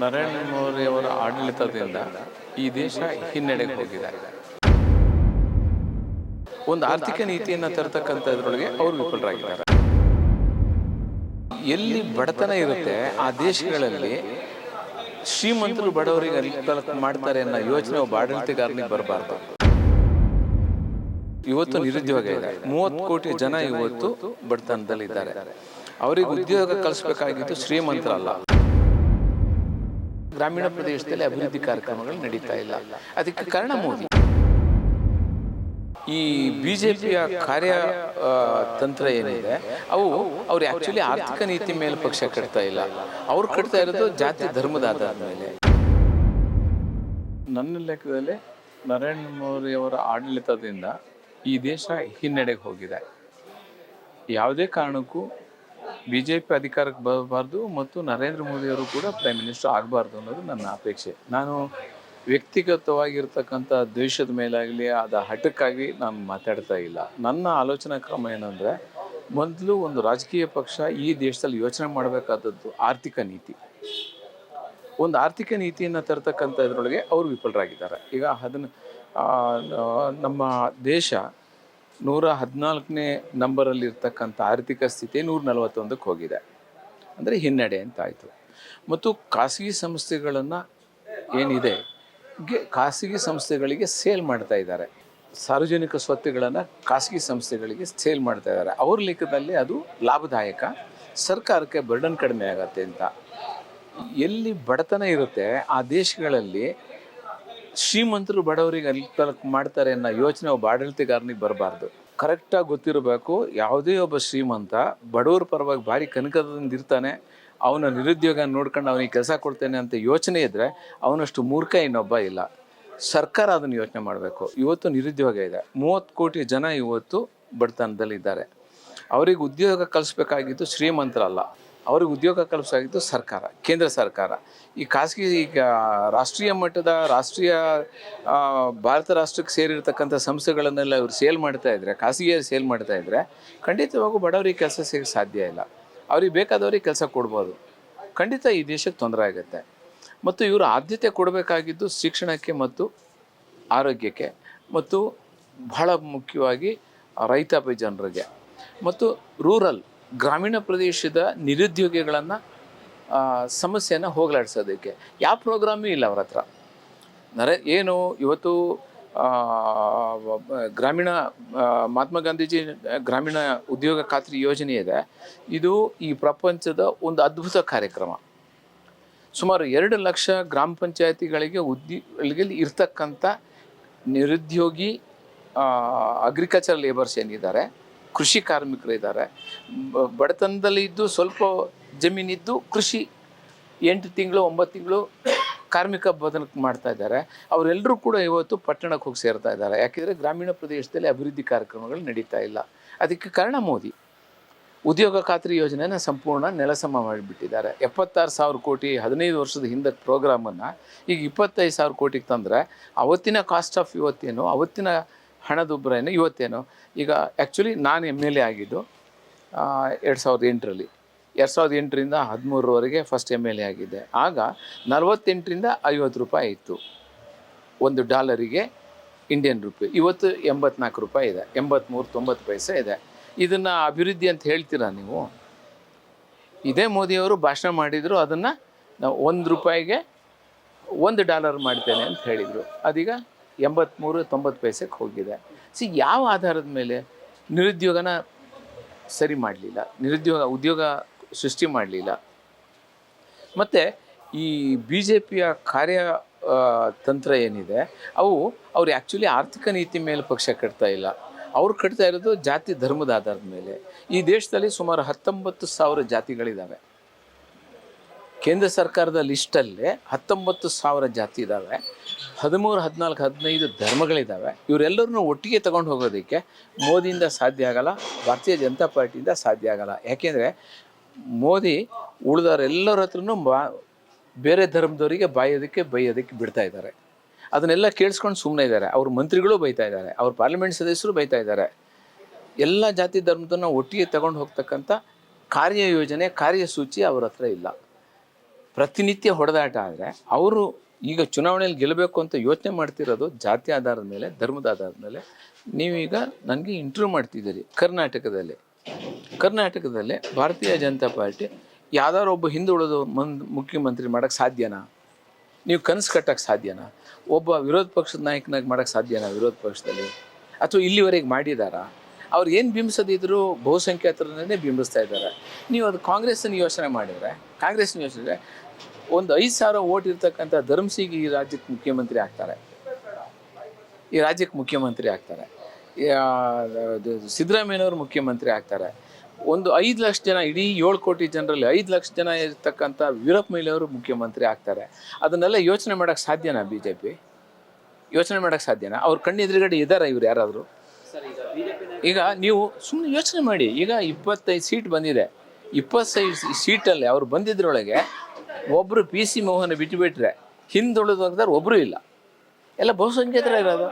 ನರೇಂದ್ರ ಮೋದಿಯವರ ಆಡಳಿತದಿಂದ ಈ ದೇಶ ಹಿನ್ನಡೆಗೆ ಹೋಗಿದೆ. ಒಂದು ಆರ್ಥಿಕ ನೀತಿಯನ್ನು ತರತಕ್ಕಂಥದ್ರೊಳಗೆ ಅವರು ವಿಫಲರಾಗಿದ್ದಾರೆ. ಎಲ್ಲಿ ಬಡತನ ಇರುತ್ತೆ ಆ ದೇಶಗಳಲ್ಲಿ ಶ್ರೀಮಂತರು ಬಡವರಿಗೆ ಮಾಡ್ತಾರೆ ಅನ್ನೋ ಯೋಚನೆ ಒಬ್ಬ ಆಡಳಿತಗಾರನಿಗೆ ಬರಬಾರ್ದು. ಇವತ್ತು ನಿರುದ್ಯೋಗ ಇದೆ. ಮೂವತ್ತು ಕೋಟಿ ಜನ ಇವತ್ತು ಬಡತನದಲ್ಲಿದ್ದಾರೆ. ಅವರಿಗೆ ಉದ್ಯೋಗ ಕಲಿಸ್ಬೇಕಾಗಿದ್ದು ಶ್ರೀಮಂತರಲ್ಲ. ಗ್ರಾಮೀಣ ಪ್ರದೇಶದಲ್ಲಿ ಅಭಿವೃದ್ಧಿ ಕಾರ್ಯಕ್ರಮಗಳು ನಡೀತಾ ಇಲ್ಲ. ಅದಕ್ಕೆ ಕಾರಣ ಮೋದಿ. ಈ ಬಿಜೆಪಿಯ ಕಾರ್ಯ ಪಿಯ ತಂತ್ರ ಏನಿದೆ ಅವು ಅವ್ರು ಆಕ್ಚುಲಿ ಆರ್ಥಿಕ ನೀತಿ ಮೇಲೆ ಪಕ್ಷ ಕಟ್ತಾ ಇಲ್ಲ. ಅವ್ರು ಕಟ್ತಾ ಇರೋದು ಜಾತಿ ಧರ್ಮದ ಆಧಾರದ ಮೇಲೆ ನನ್ನ ಲೆಕ್ಕದಲ್ಲಿ ನರೇಂದ್ರ ಮೋದಿ ಅವರ ಆಡಳಿತದಿಂದ ಈ ದೇಶ ಹಿನ್ನಡೆಗೆ ಹೋಗಿದೆ. ಯಾವುದೇ ಕಾರಣಕ್ಕೂ ಬಿ ಜೆ ಪಿ ಅಧಿಕಾರಕ್ಕೆ ಬರಬಾರ್ದು ಮತ್ತು ನರೇಂದ್ರ ಮೋದಿಯವರು ಕೂಡ ಪ್ರೈಮ್ ಮಿನಿಸ್ಟರ್ ಆಗಬಾರ್ದು ಅನ್ನೋದು ನನ್ನ ಅಪೇಕ್ಷೆ. ನಾನು ವ್ಯಕ್ತಿಗತವಾಗಿರ್ತಕ್ಕಂಥ ದ್ವೇಷದ ಮೇಲಾಗಲಿ ಅದ ಹಠಕ್ಕಾಗಿ ನಾನು ಮಾತಾಡ್ತಾ ಇಲ್ಲ. ನನ್ನ ಆಲೋಚನಾ ಕ್ರಮ ಏನಂದರೆ, ಮೊದಲು ಒಂದು ರಾಜಕೀಯ ಪಕ್ಷ ಈ ದೇಶದಲ್ಲಿ ಯೋಚನೆ ಮಾಡಬೇಕಾದದ್ದು ಆರ್ಥಿಕ ನೀತಿ. ಒಂದು ಆರ್ಥಿಕ ನೀತಿಯನ್ನು ತರತಕ್ಕಂಥ ಇದರೊಳಗೆ ಅವರು ವಿಫಲರಾಗಿದ್ದಾರೆ. ಈಗ ಅದನ್ನು ನಮ್ಮ ದೇಶ ನೂರ ಹದಿನಾಲ್ಕನೇ ನಂಬರಲ್ಲಿರ್ತಕ್ಕಂಥ ಆರ್ಥಿಕ ಸ್ಥಿತಿ ನೂರ ನಲವತ್ತೊಂದಕ್ಕೆ ಹೋಗಿದೆ. ಅಂದರೆ ಹಿನ್ನಡೆ ಅಂತಾಯಿತು ಮತ್ತು ಖಾಸಗಿ ಸಂಸ್ಥೆಗಳನ್ನು ಏನಿದೆ ಖಾಸಗಿ ಸಂಸ್ಥೆಗಳಿಗೆ ಸೇಲ್ ಮಾಡ್ತಾ ಇದ್ದಾರೆ. ಸಾರ್ವಜನಿಕ ಸ್ವತ್ತುಗಳನ್ನು ಖಾಸಗಿ ಸಂಸ್ಥೆಗಳಿಗೆ ಸೇಲ್ ಮಾಡ್ತಾ ಇದ್ದಾರೆ. ಅವ್ರ ಲೆಕ್ಕದಲ್ಲಿ ಅದು ಲಾಭದಾಯಕ, ಸರ್ಕಾರಕ್ಕೆ ಬರ್ಡನ್ ಕಡಿಮೆ ಆಗತ್ತೆ ಅಂತ. ಎಲ್ಲಿ ಬಡತನ ಇರುತ್ತೆ, ಆ ದೇಶಗಳಲ್ಲಿ ಶ್ರೀಮಂತರು ಬಡವರಿಗೆ ಅನುಕೂಲ ಮಾಡ್ತಾರೆ ಅನ್ನೋ ಯೋಚನೆ ಒಬ್ಬ ಆಡಳಿತಗಾರನಿಗೆ ಬರಬಾರ್ದು. ಕರೆಕ್ಟಾಗಿ ಗೊತ್ತಿರಬೇಕು, ಯಾವುದೇ ಒಬ್ಬ ಶ್ರೀಮಂತ ಬಡವರ ಪರವಾಗಿ ಭಾರಿ ಕನಕದಿಂದ ಇರ್ತಾನೆ, ಅವನ ನಿರುದ್ಯೋಗ ನೋಡ್ಕೊಂಡು ಅವನಿಗೆ ಕೆಲಸ ಕೊಡ್ತೇನೆ ಅಂತ ಯೋಚನೆ ಇದ್ದರೆ ಅವನಷ್ಟು ಮೂರ್ಖ ಇನ್ನೊಬ್ಬ ಇಲ್ಲ. ಸರ್ಕಾರ ಅದನ್ನು ಯೋಚನೆ ಮಾಡಬೇಕು. ಇವತ್ತು ನಿರುದ್ಯೋಗ ಇದೆ. ಮೂವತ್ತು ಕೋಟಿ ಜನ ಇವತ್ತು ಬಡತನದಲ್ಲಿದ್ದಾರೆ. ಅವರಿಗೆ ಉದ್ಯೋಗ ಕಲಿಸ್ಬೇಕಾಗಿದ್ದು ಶ್ರೀಮಂತರಲ್ಲ. ಅವ್ರಿಗೆ ಉದ್ಯೋಗ ಕಲ್ಪಿಸಾಗಿದ್ದು ಸರ್ಕಾರ, ಕೇಂದ್ರ ಸರ್ಕಾರ. ಈ ಖಾಸಗಿ ಈಗ ರಾಷ್ಟ್ರೀಯ ಮಟ್ಟದ, ರಾಷ್ಟ್ರೀಯ ಭಾರತ ರಾಷ್ಟ್ರಕ್ಕೆ ಸೇರಿರ್ತಕ್ಕಂಥ ಸಂಸ್ಥೆಗಳನ್ನೆಲ್ಲ ಇವರು ಸೇಲ್ ಮಾಡ್ತಾ ಇದ್ದರೆ ಖಾಸಗಿಯರು ಸೇಲ್ ಮಾಡ್ತಾ ಇದ್ದರೆ ಖಂಡಿತವಾಗೂ ಬಡವರಿಗೆ ಕೆಲಸ ಸಿಗಕ್ಕೆ ಸಾಧ್ಯ ಇಲ್ಲ. ಅವ್ರಿಗೆ ಬೇಕಾದವ್ರಿಗೆ ಕೆಲಸ ಕೊಡ್ಬೋದು. ಖಂಡಿತ ಈ ದೇಶಕ್ಕೆ ತೊಂದರೆ ಆಗುತ್ತೆ. ಮತ್ತು ಇವರು ಆದ್ಯತೆ ಕೊಡಬೇಕಾಗಿದ್ದು ಶಿಕ್ಷಣಕ್ಕೆ ಮತ್ತು ಆರೋಗ್ಯಕ್ಕೆ ಮತ್ತು ಬಹಳ ಮುಖ್ಯವಾಗಿ ರೈತಾಪಿ ಜನರಿಗೆ ಮತ್ತು ರೂರಲ್ ಗ್ರಾಮೀಣ ಪ್ರದೇಶದ ನಿರುದ್ಯೋಗಿಗಳನ್ನು ಸಮಸ್ಯೆಯನ್ನು ಹೋಗಲಾಡಿಸೋದಕ್ಕೆ. ಯಾವ ಪ್ರೋಗ್ರಾಮೂ ಇಲ್ಲ ಅವ್ರ ಹತ್ರ. ನರೇ, ಏನು, ಇವತ್ತು ಗ್ರಾಮೀಣ ಮಹಾತ್ಮ ಗಾಂಧೀಜಿ ಗ್ರಾಮೀಣ ಉದ್ಯೋಗ ಖಾತ್ರಿ ಯೋಜನೆ ಇದೆ. ಇದು ಈ ಪ್ರಪಂಚದ ಒಂದು ಅದ್ಭುತ ಕಾರ್ಯಕ್ರಮ. ಸುಮಾರು ಎರಡು ಲಕ್ಷ ಗ್ರಾಮ ಪಂಚಾಯತಿಗಳಿಗೆ ಉದ್ಯೋಗಿಗಳಲ್ಲಿ ಇರ್ತಕ್ಕಂಥ ನಿರುದ್ಯೋಗಿ ಅಗ್ರಿಕಲ್ಚರ್ ಲೇಬರ್ಸ್ ಏನಿದ್ದಾರೆ ಕೃಷಿ ಕಾರ್ಮಿಕರು ಇದ್ದಾರೆ ಬಡತನದಲ್ಲಿ ಇದ್ದು ಸ್ವಲ್ಪ ಜಮೀನಿದ್ದು ಕೃಷಿ ಎಂಟು ತಿಂಗಳು, ಒಂಬತ್ತು ತಿಂಗಳು ಕಾರ್ಮಿಕ ಬದಲಕ್ಕೆ ಮಾಡ್ತಾ ಇದ್ದಾರೆ. ಅವರೆಲ್ಲರೂ ಕೂಡ ಇವತ್ತು ಪಟ್ಟಣಕ್ಕೆ ಹೋಗಿ ಸೇರ್ತಾ ಇದ್ದಾರೆ. ಯಾಕೆಂದರೆ ಗ್ರಾಮೀಣ ಪ್ರದೇಶದಲ್ಲಿ ಅಭಿವೃದ್ಧಿ ಕಾರ್ಯಕ್ರಮಗಳು ನಡೀತಾ ಇಲ್ಲ. ಅದಕ್ಕೆ ಕಾರಣ ಮೋದಿ. ಉದ್ಯೋಗ ಖಾತ್ರಿ ಯೋಜನೆಯನ್ನು ಸಂಪೂರ್ಣ ನೆಲಸಮ ಮಾಡಿಬಿಟ್ಟಿದ್ದಾರೆ. ಎಪ್ಪತ್ತಾರು ಸಾವಿರ ಕೋಟಿ ಹದಿನೈದು ವರ್ಷದ ಹಿಂದೆ ಪ್ರೋಗ್ರಾಮನ್ನು ಈಗ ಇಪ್ಪತ್ತೈದು ಸಾವಿರ ಕೋಟಿಗೆ ತಂದರೆ ಅವತ್ತಿನ ಕಾಸ್ಟ್ ಆಫ್ ಇವತ್ತೇನು? ಅವತ್ತಿನ ಹಣದುಬ್ಬರ ಏನು ಇವತ್ತೇನು? ಈಗ ಆ್ಯಕ್ಚುಲಿ ನಾನು ಎಂ ಎಲ್ ಎ ಆಗಿದ್ದು ಎರಡು ಸಾವಿರದ ಎಂಟರಲ್ಲಿ. ಎರಡು ಸಾವಿರದ ಎಂಟರಿಂದ ಹದಿಮೂರರವರೆಗೆ ಫಸ್ಟ್ ಎಂ ಎಲ್ ಎ ಆಗಿದ್ದೆ. ಆಗ ನಲವತ್ತೆಂಟರಿಂದ ಐವತ್ತು ರೂಪಾಯಿ ಇತ್ತು. ಒಂದು ಡಾಲರಿಗೆ ಇಂಡಿಯನ್ ರೂಪಾಯಿ ಇವತ್ತು ಎಂಬತ್ನಾಲ್ಕು ರೂಪಾಯಿ ಇದೆ. ಎಂಬತ್ತ್ಮೂರು ತೊಂಬತ್ತು ಪೈಸೆ ಇದೆ. ಇದನ್ನು ಅಭಿವೃದ್ಧಿ ಅಂತ ಹೇಳ್ತೀರಾ ನೀವು? ಇದೇ ಮೋದಿಯವರು ಭಾಷಣ ಮಾಡಿದರು, ಅದನ್ನು ನಾವು ಒಂದು ರೂಪಾಯಿಗೆ ಒಂದು ಡಾಲರ್ ಮಾಡ್ತೇನೆ ಅಂತ ಹೇಳಿದರು. ಅದೀಗ ಎಂಬತ್ತ್ಮೂರು ತೊಂಬತ್ತು ಪೈಸೆಗೆ ಹೋಗಿದೆ. ಸಿ, ಯಾವ ಆಧಾರದ ಮೇಲೆ ನಿರುದ್ಯೋಗನ ಸರಿ ಮಾಡಲಿಲ್ಲ, ನಿರುದ್ಯೋಗ, ಉದ್ಯೋಗ ಸೃಷ್ಟಿ ಮಾಡಲಿಲ್ಲ? ಮತ್ತು ಈ ಬಿ ಜೆ ಪಿಯ ಕಾರ್ಯ ತಂತ್ರ ಏನಿದೆ, ಅವು ಅವ್ರು ಆ್ಯಕ್ಚುಲಿ ಆರ್ಥಿಕ ನೀತಿ ಮೇಲೆ ಪಕ್ಷ ಕಟ್ತಾ ಇಲ್ಲ. ಅವ್ರು ಕಟ್ತಾ ಇರೋದು ಜಾತಿ, ಧರ್ಮದ ಆಧಾರದ ಮೇಲೆ. ಈ ದೇಶದಲ್ಲಿ ಸುಮಾರು ಹತ್ತೊಂಬತ್ತು ಸಾವಿರ ಜಾತಿಗಳಿದ್ದಾವೆ ಕೇಂದ್ರ ಸರ್ಕಾರದ ಲಿಸ್ಟಲ್ಲೇ ಹತ್ತೊಂಬತ್ತು ಸಾವಿರ ಜಾತಿ ಇದ್ದಾವೆ ಹದಿಮೂರು, ಹದಿನಾಲ್ಕು, ಹದಿನೈದು ಧರ್ಮಗಳಿದ್ದಾವೆ ಇವರೆಲ್ಲರನ್ನೂ ಒಟ್ಟಿಗೆ ತಗೊಂಡು ಹೋಗೋದಕ್ಕೆ ಮೋದಿಯಿಂದ ಸಾಧ್ಯ ಆಗಲ್ಲ, ಭಾರತೀಯ ಜನತಾ ಪಾರ್ಟಿಯಿಂದ ಸಾಧ್ಯ ಆಗಲ್ಲ. ಯಾಕೆಂದರೆ ಮೋದಿ ಉಳಿದವರೆಲ್ಲರ ಹತ್ರನೂ ಬಾ, ಬೇರೆ ಧರ್ಮದವರಿಗೆ ಬಾಯೋದಕ್ಕೆ, ಬೈಯೋದಕ್ಕೆ ಬಿಡ್ತಾ ಇದ್ದಾರೆ. ಅದನ್ನೆಲ್ಲ ಕೇಳಿಸ್ಕೊಂಡು ಸುಮ್ಮನೆ ಇದ್ದಾರೆ. ಅವ್ರ ಮಂತ್ರಿಗಳು ಬೈತಾ ಇದ್ದಾರೆ. ಅವ್ರ ಪಾರ್ಲಿಮೆಂಟ್ ಸದಸ್ಯರು ಬೈತಾ ಇದ್ದಾರೆ. ಎಲ್ಲ ಜಾತಿ ಧರ್ಮದನ್ನ ಒಟ್ಟಿಗೆ ತಗೊಂಡು ಹೋಗ್ತಕ್ಕಂಥ ಕಾರ್ಯಯೋಜನೆ, ಕಾರ್ಯಸೂಚಿ ಅವ್ರ ಹತ್ರ ಇಲ್ಲ. ಪ್ರತಿನಿತ್ಯ ಹೊಡೆದಾಟ ಆದರೆ ಅವರು ಈಗ ಚುನಾವಣೆಯಲ್ಲಿ ಗೆಲ್ಲಬೇಕು ಅಂತ ಯೋಚನೆ ಮಾಡ್ತಿರೋದು ಜಾತಿ ಆಧಾರದ ಮೇಲೆ, ಧರ್ಮದ ಆಧಾರದ ಮೇಲೆ. ನೀವೀಗ ನನಗೆ ಇಂಟರ್ವ್ಯೂ ಮಾಡ್ತಿದ್ದೀರಿ ಕರ್ನಾಟಕದಲ್ಲಿ. ಕರ್ನಾಟಕದಲ್ಲಿ ಭಾರತೀಯ ಜನತಾ ಪಾರ್ಟಿ ಯಾವ್ದಾದ್ರು ಒಬ್ಬ ಹಿಂದುಳಿದು ಮಂದ್ ಮುಖ್ಯಮಂತ್ರಿ ಮಾಡೋಕ್ಕೆ ಸಾಧ್ಯನಾ? ನೀವು ಕನಸು ಕಟ್ಟಕ್ಕೆ ಸಾಧ್ಯನಾ? ಒಬ್ಬ ವಿರೋಧ ಪಕ್ಷದ ನಾಯಕನಾಗಿ ಮಾಡೋಕ್ಕೆ ಸಾಧ್ಯನಾ ವಿರೋಧ ಪಕ್ಷದಲ್ಲಿ? ಅಥವಾ ಇಲ್ಲಿವರೆಗೆ ಮಾಡಿದಾರಾ? ಅವ್ರು ಏನು ಬಿಂಬಿಸದಿದ್ದರೂ ಬಹುಸಂಖ್ಯಾತರನ್ನೇ ಬಿಂಬಿಸ್ತಾ ಇದ್ದಾರೆ. ನೀವು ಅದು ಕಾಂಗ್ರೆಸ್ಸನ್ನು ಯೋಚನೆ ಮಾಡಿದರೆ ಕಾಂಗ್ರೆಸ್ನ ಯೋಚಿಸಿದ್ರೆ ಒಂದು ಐದು ಸಾವಿರ ಓಟ್ ಇರ್ತಕ್ಕಂಥ ಧರ್ಮಸಿಂಗ್ ಈ ರಾಜ್ಯಕ್ಕೆ ಮುಖ್ಯಮಂತ್ರಿ ಆಗ್ತಾರೆ. ಈ ರಾಜ್ಯಕ್ಕೆ ಮುಖ್ಯಮಂತ್ರಿ ಆಗ್ತಾರೆ. ಸಿದ್ದರಾಮಯ್ಯನವರು ಮುಖ್ಯಮಂತ್ರಿ ಆಗ್ತಾರೆ. ಒಂದು ಐದು ಲಕ್ಷ ಜನ, ಇಡೀ ಏಳು ಕೋಟಿ ಜನರಲ್ಲಿ ಐದು ಲಕ್ಷ ಜನ ಇರ್ತಕ್ಕಂಥ ವೀರಪ್ಪ ಮೊಯ್ಲಿಯವರು ಮುಖ್ಯಮಂತ್ರಿ ಆಗ್ತಾರೆ. ಅದನ್ನೆಲ್ಲ ಯೋಚನೆ ಮಾಡೋಕ್ಕೆ ಸಾಧ್ಯನಾ ಬಿ ಜೆ ಪಿ ಯೋಚನೆ ಮಾಡೋಕ್ಕೆ ಸಾಧ್ಯನಾ? ಅವ್ರ ಕಣ್ಣು ಎದುರುಗಡೆ ಇದ್ದಾರೆ ಇವ್ರು ಯಾರಾದರೂ? ಈಗ ನೀವು ಸುಮ್ಮನೆ ಯೋಚನೆ ಮಾಡಿ. ಈಗ ಇಪ್ಪತ್ತೈದು ಸೀಟ್ ಬಂದಿದೆ. ಇಪ್ಪತ್ತೈದು ಸೀಟಲ್ಲಿ ಅವ್ರು ಬಂದಿದ್ರೊಳಗೆ ಒಬ್ಬರು ಪಿ ಸಿ ಮೋಹನ್ ಬಿಟ್ಟುಬಿಟ್ರೆ ಹಿಂದುಳಿದವ್ರದಾರು ಒಬ್ಬರು ಇಲ್ಲ. ಎಲ್ಲ ಬಹುಸಂಖ್ಯಾತರ ಇರೋದು.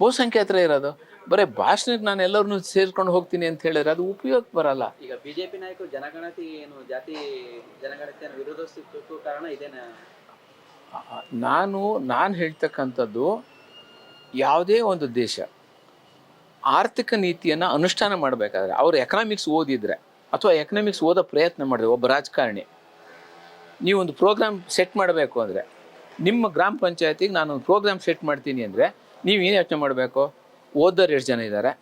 ಬಹುಸಂಖ್ಯಾತರ ಇರೋದು. ಬರೀ ಭಾಷಣಕ್ಕೆ ನಾನು ಎಲ್ಲರನ್ನೂ ಸೇರ್ಕೊಂಡು ಹೋಗ್ತೀನಿ ಅಂತ ಹೇಳಿದ್ರೆ ಅದು ಉಪಯೋಗಕ್ಕೆ ಬರಲ್ಲ. ಈಗ ಬಿಜೆಪಿ ನಾಯಕರು ಜನಗಣತಿ ಏನು ಜಾತಿ ಜನಗಣತಿಯನ್ನು ವಿರೋಧಿಸುತ್ತಿತ್ತು ಕಾರಣ ಇದೇನ? ನಾನು ನಾನು ಹೇಳ್ತಕ್ಕಂಥದ್ದು ಯಾವುದೇ ಒಂದು ದೇಶ ಆರ್ಥಿಕ ನೀತಿಯನ್ನು ಅನುಷ್ಠಾನ ಮಾಡಬೇಕಾದ್ರೆ ಅವರು ಎಕನಾಮಿಕ್ಸ್ ಓದಿದ್ರೆ ಅಥವಾ ಎಕನಾಮಿಕ್ಸ್ ಓದೋ ಪ್ರಯತ್ನ ಮಾಡಿದೆ ಒಬ್ಬ ರಾಜಕಾರಣಿ, ನೀವು ಒಂದು ಪ್ರೋಗ್ರಾಮ್ ಸೆಟ್ ಮಾಡಬೇಕು ಅಂದರೆ, ನಿಮ್ಮ ಗ್ರಾಮ ಪಂಚಾಯತಿಗೆ ನಾನು ಒಂದು ಪ್ರೋಗ್ರಾಮ್ ಸೆಟ್ ಮಾಡ್ತೀನಿ ಅಂದರೆ, ನೀವು ಏನು ಯೋಚನೆ ಮಾಡಬೇಕು? ಓದೋರು ಎಷ್ಟು ಜನ ಇದ್ದಾರೆ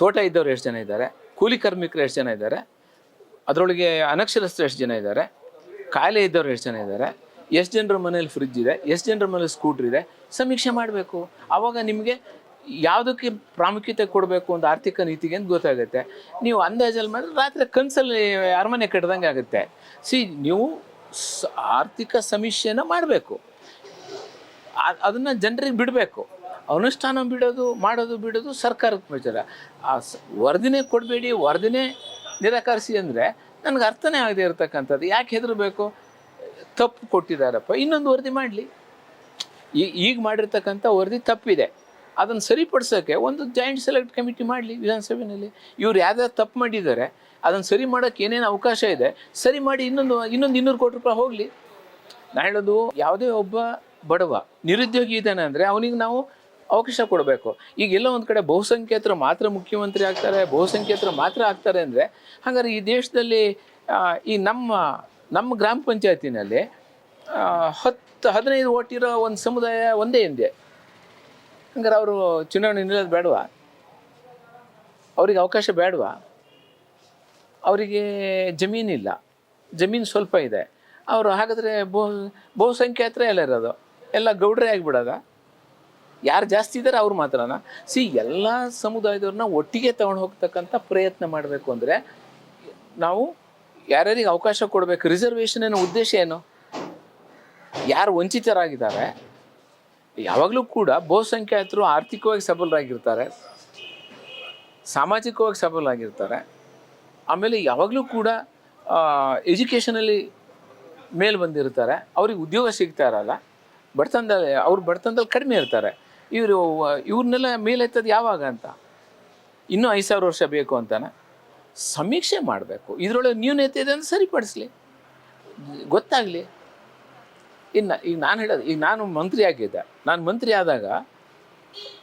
ತೋಟ ಇದ್ದವ್ರು ಎಷ್ಟು ಜನ ಇದ್ದಾರೆ ಕೂಲಿ ಕಾರ್ಮಿಕರು ಎಷ್ಟು ಜನ ಇದ್ದಾರೆ ಅದರೊಳಗೆ ಅನಕ್ಷರಸ್ಥರು ಎಷ್ಟು ಜನ ಇದ್ದಾರೆ ಕಾಯಿಲೆ ಇದ್ದವ್ರು ಎಷ್ಟು ಜನ ಇದ್ದಾರೆ ಎಷ್ಟು ಜನರ ಮನೇಲಿ ಫ್ರಿಜ್ ಇದೆ? ಎಷ್ಟು ಜನರ ಮನೇಲಿ ಸ್ಕೂಟ್ರ್ ಇದೆ? ಸಮೀಕ್ಷೆ ಮಾಡಬೇಕು. ಆವಾಗ ನಿಮಗೆ ಯಾವುದಕ್ಕೆ ಪ್ರಾಮುಖ್ಯತೆ ಕೊಡಬೇಕು ಒಂದು ಆರ್ಥಿಕ ನೀತಿಗೆ ಅಂತ ಗೊತ್ತಾಗುತ್ತೆ. ನೀವು ಅಂದಾಜಲ್ಲಿ ಮಾಡಿದ್ರೆ ರಾತ್ರಿ ಕನಸಲ್ಲಿ ಅರಮನೆ ಕಟ್ಟಿದಂಗೆ ಆಗುತ್ತೆ. ಸಿ, ನೀವು ಆರ್ಥಿಕ ಸಮೀಕ್ಷೆನ ಮಾಡಬೇಕು. ಅದನ್ನು ಜನರಿಗೆ ಬಿಡಬೇಕು. ಅನುಷ್ಠಾನ ಬಿಡೋದು, ಮಾಡೋದು ಬಿಡೋದು ಸರ್ಕಾರಕ್ಕೆ ವಿಚಾರ. ಆ ವರದಿನೇ ಕೊಡಬೇಡಿ, ವರದಿನೇ ನಿರಾಕರಿಸಿ ಅಂದರೆ ನನಗೆ ಅರ್ಥನೇ ಆಗದೆ ಇರತಕ್ಕಂಥದ್ದು. ಯಾಕೆ ಹೆದರಬೇಕು? ತಪ್ಪು ಕೊಟ್ಟಿದ್ದಾರಪ್ಪ, ಇನ್ನೊಂದು ವರದಿ ಮಾಡಲಿ. ಈಗ ಮಾಡಿರ್ತಕ್ಕಂಥ ವರದಿ ತಪ್ಪಿದೆ. ಅದನ್ನು ಸರಿಪಡಿಸೋಕ್ಕೆ ಒಂದು ಜಾಯಿಂಟ್ ಸೆಲೆಕ್ಟ್ ಕಮಿಟಿ ಮಾಡಲಿ ವಿಧಾನಸಭೆಯಲ್ಲಿ ಇವ್ರು ಯಾವ್ದಾದ್ರು ತಪ್ಪು ಮಾಡಿದ್ದಾರೆ, ಅದನ್ನು ಸರಿ ಮಾಡೋಕ್ಕೆ ಏನೇನು ಅವಕಾಶ ಇದೆ, ಸರಿ ಮಾಡಿ ಇನ್ನೊಂದು ಇನ್ನೊಂದು ಇನ್ನೂರು ಕೋಟಿ ರೂಪಾಯಿ ಹೋಗಲಿ. ನಾ ಹೇಳೋದು ಯಾವುದೇ ಒಬ್ಬ ಬಡವ ನಿರುದ್ಯೋಗಿ ಇದ್ದಾನೆ ಅಂದರೆ ಅವನಿಗೆ ನಾವು ಅವಕಾಶ ಕೊಡಬೇಕು. ಈಗ ಎಲ್ಲೋ ಒಂದು ಕಡೆ ಬಹುಸಂಖ್ಯಾತರು ಮಾತ್ರ ಮುಖ್ಯಮಂತ್ರಿ ಆಗ್ತಾರೆ ಬಹುಸಂಖ್ಯಾತರು ಮಾತ್ರ ಆಗ್ತಾರೆ ಅಂದರೆ ಹಾಗಾದ್ರೆ ಈ ದೇಶದಲ್ಲಿ ಈ ನಮ್ಮ ನಮ್ಮ ಗ್ರಾಮ ಪಂಚಾಯತಿನಲ್ಲಿ ಹತ್ತು, ಹದಿನೈದು ಓಟಿರೋ ಒಂದು ಸಮುದಾಯ ಒಂದೇ ಹಿಂದೆ ಹಂಗಾರೆ ಅವರು ಚುನಾವಣೆ ನಿಲ್ಲೋದು ಬೇಡವಾ? ಅವ್ರಿಗೆ ಅವಕಾಶ ಬೇಡವಾ? ಅವರಿಗೆ ಜಮೀನಿಲ್ಲ. ಜಮೀನು ಸ್ವಲ್ಪ ಇದೆ. ಅವರು ಹಾಗಾದರೆ ಬಹು ಬಹುಸಂಖ್ಯಾತರೇ ಎಲ್ಲ ಇರೋದು. ಎಲ್ಲ ಗೌಡ್ರೇ ಆಗಿಬಿಡೋದ? ಯಾರು ಜಾಸ್ತಿ ಇದ್ದಾರೆ ಅವ್ರು ಮಾತ್ರನಾ? ಸಿ, ಎಲ್ಲ ಸಮುದಾಯದವ್ರನ್ನ ಒಟ್ಟಿಗೆ ತಗೊಂಡು ಹೋಗ್ತಕ್ಕಂಥ ಪ್ರಯತ್ನ ಮಾಡಬೇಕು ಅಂದರೆ ನಾವು ಯಾರ್ಯಾರಿಗೆ ಅವಕಾಶ ಕೊಡಬೇಕು? ರಿಸರ್ವೇಷನ್ ಅನ್ನೋ ಉದ್ದೇಶ ಏನು? ಯಾರು ವಂಚಿತರಾಗಿದ್ದಾರೆ? ಯಾವಾಗಲೂ ಕೂಡ ಬಹುಸಂಖ್ಯಾತರು ಆರ್ಥಿಕವಾಗಿ ಸಬಲರಾಗಿರ್ತಾರೆ, ಸಾಮಾಜಿಕವಾಗಿ ಸಬಲರಾಗಿರ್ತಾರೆ. ಆಮೇಲೆ ಯಾವಾಗಲೂ ಕೂಡ ಎಜುಕೇಷನಲ್ಲಿ ಮೇಲೆ ಬಂದಿರ್ತಾರೆ. ಅವ್ರಿಗೆ ಉದ್ಯೋಗ ಸಿಗ್ತಾ ಇರಲ್ಲ. ಬಡತನದಲ್ಲಿ, ಅವ್ರು ಬಡತನದಲ್ಲಿ ಕಡಿಮೆ ಇರ್ತಾರೆ. ಇವರು, ಇವ್ರನ್ನೆಲ್ಲ ಮೇಲೆ ಎತ್ತದ ಯಾವಾಗ ಅಂತ? ಇನ್ನೂ ಐದು ಸಾವಿರ ವರ್ಷ ಬೇಕು ಅಂತಾನೆ. ಸಮೀಕ್ಷೆ ಮಾಡಬೇಕು. ಇದರೊಳಗೆ ನ್ಯೂನತೆ ಇದೆ ಅಂತ ಸರಿಪಡಿಸ್ಲಿ. ಗೊತ್ತಾಗಲಿ. ಇನ್ನು, ಈಗ ನಾನು ಹೇಳೋದು, ಈಗ ನಾನು ಮಂತ್ರಿ ಆಗಿದ್ದೆ. ನಾನು ಮಂತ್ರಿ ಆದಾಗ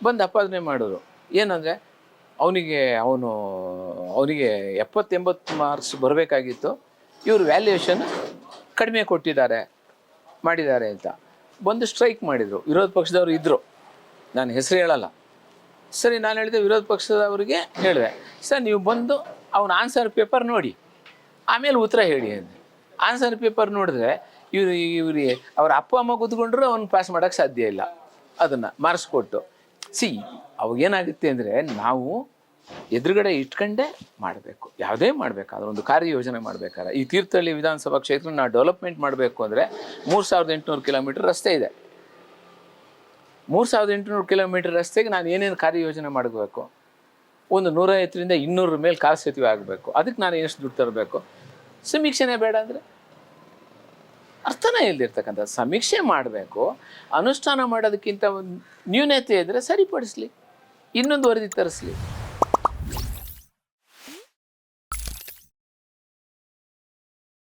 ಬಂದು ಅಪಾದನೆ ಮಾಡೋರು. ಏನಂದರೆ, ಅವನಿಗೆ, ಅವನು, ಅವನಿಗೆ ಎಪ್ಪತ್ತೆಂಬತ್ತು ಮಾರ್ಕ್ಸ್ ಬರಬೇಕಾಗಿತ್ತು. ಇವರು ವ್ಯಾಲ್ಯೂಯೇಷನ್ ಕಡಿಮೆ ಕೊಟ್ಟಿದ್ದಾರೆ, ಮಾಡಿದ್ದಾರೆ ಅಂತ. ಬಂದು ಸ್ಟ್ರೈಕ್ ಮಾಡಿದರು. ವಿರೋಧ ಪಕ್ಷದವರು ಇದ್ದರು ನಾನು ಹೆಸರು ಹೇಳಲ್ಲ. ಸರಿ, ನಾನು ಹೇಳಿದೆ, ವಿರೋಧ ಪಕ್ಷದವರಿಗೆ ಹೇಳಿದೆ. ಸರ್, ನೀವು ಬಂದು ಅವನ ಆನ್ಸರ್ ಪೇಪರ್ ನೋಡಿ. ಆಮೇಲೆ ಉತ್ತರ ಹೇಳಿ ಅಂದೆ. ಆನ್ಸರ್ ಪೇಪರ್ ನೋಡಿದ್ರೆ ಇವ್ರು ಇವ್ರಿಗೆ ಅವ್ರ ಅಪ್ಪ ಅಮ್ಮ ಕೂತ್ಕೊಂಡ್ರು ಅವ್ನು ಪಾಸ್ ಮಾಡೋಕೆ ಸಾಧ್ಯ ಇಲ್ಲ. ಅದನ್ನು ಮಾರ್ಸ್ಕೊಟ್ಟು. ಸಿ ಅವಾಗೇನಾಗುತ್ತೆ ಅಂದರೆ ನಾವು ಎದುರುಗಡೆ ಇಟ್ಕೊಂಡೇ ಮಾಡಬೇಕು. ಯಾವುದೇ ಮಾಡಬೇಕಾದ್ರೆ ಒಂದು ಕಾರ್ಯಯೋಜನೆ ಮಾಡಬೇಕಾದ್ರೆ. ಈ ತೀರ್ಥಹಳ್ಳಿ ವಿಧಾನಸಭಾ ಕ್ಷೇತ್ರ ನಾವು ಡೆವಲಪ್ಮೆಂಟ್ ಮಾಡಬೇಕು ಅಂದರೆ ಮೂರು ಸಾವಿರದ ಎಂಟುನೂರು ಕಿಲೋಮೀಟರ್ ರಸ್ತೆ ಇದೆ. ಮೂರು ಸಾವಿರದ ಎಂಟುನೂರು ಕಿಲೋಮೀಟರ್ ರಸ್ತೆಗೆ ನಾನು ಏನೇನು ಕಾರ್ಯಯೋಜನೆ ಮಾಡಬೇಕು? ಒಂದು ನೂರೈವತ್ತರಿಂದ ಇನ್ನೂರ ಮೇಲೆ ಕಾಲು ಸೇತುವೆ ಆಗಬೇಕು. ಅದಕ್ಕೆ ನಾನು ಎಷ್ಟು ದುಡ್ಡು ತರಬೇಕು? ಸಮೀಕ್ಷೆನೇ ಬೇಡ ಅಂದರೆ? ಅರ್ಥನೇ ಇಲ್ದಿರ್ತಕ್ಕಂಥ ಸಮೀಕ್ಷೆ ಮಾಡಬೇಕು ಅನುಷ್ಠಾನ ಮಾಡೋದಕ್ಕಿಂತ ಒಂದು ನ್ಯೂನತೆ ಇದ್ದರೆ ಸರಿಪಡಿಸ್ಲಿ ಇನ್ನೊಂದು ವರದಿ ತರಿಸ್ಲಿ.